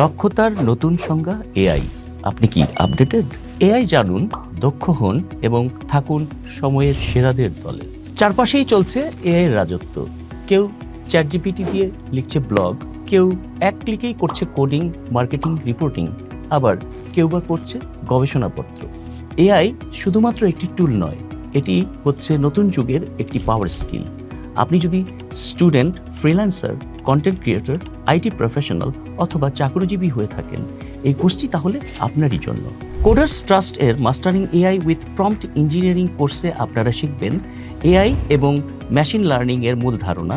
দক্ষতার নতুন সংজ্ঞা এআই। আপনি কি আপডেটেড এআই জানুন, দক্ষ হন এবং থাকুন সময়ের সেরাদের দলে। চারপাশেই চলছে এআই রাজত্ব। কেউ চ্যাট জিপিটি দিয়ে লিখছে ব্লগ কেউ এক ক্লিকেই করছে কোডিং মার্কেটিং রিপোর্টিং আবার কেউ বা করছে গবেষণাপত্র। এআই শুধুমাত্র একটি টুল নয়, এটি হচ্ছে নতুন যুগের একটি পাওয়ার স্কিল আপনি যদি student freelancer content creator IT professional অথবা চাকরিজীবী হয়ে থাকেন, এই কোর্সটি তাহলে আপনারই জন্য। কোডার্স ট্রাস্ট এর mastering AI with prompt engineering কোর্সে আপনারা শিখবেন এআই এবং মেশিন লার্নিং এর মূল ধারণা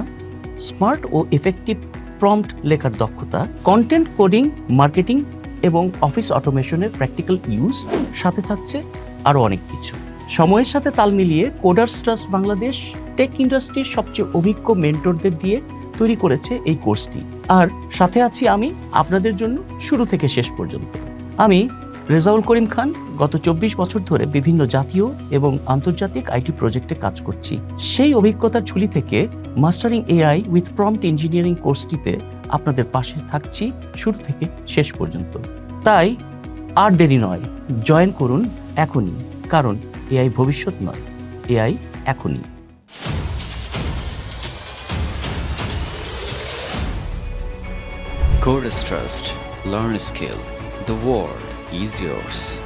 স্মার্ট ও এফেক্টিভ প্রম্পট লেখার দক্ষতা কন্টেন্ট কোডিং মার্কেটিং এবং অফিস অটোমেশনের প্র্যাকটিক্যাল ইউজ সাথে থাকছে আরও অনেক কিছু। সময়ের সাথে তাল মিলিয়ে কোডার্স ট্রাস্ট বাংলাদেশ টেক ইন্ডাস্ট্রির সবচেয়ে অভিজ্ঞ মেন্টরদের দিয়ে তৈরি করেছে এই কোর্সটি। আর সাথে আছি আমি আপনাদের জন্য শুরু থেকে শেষ পর্যন্ত। আমি রেজাউল করিম খান, গত চব্বিশ বছর ধরে বিভিন্ন জাতীয় এবং আন্তর্জাতিক আইটি প্রজেক্টে কাজ করছি। সেই অভিজ্ঞতার ঝুলি থেকে mastering AI with prompt engineering কোর্সটিতে আপনাদের পাশে থাকছি শুরু থেকে শেষ পর্যন্ত। তাই আর দেরি নয়, জয়েন করুন এখনই, কারণ এআই ভবিষ্যৎ নয় এআই এখনই Chorus Trust. Learn skill. The world is yours.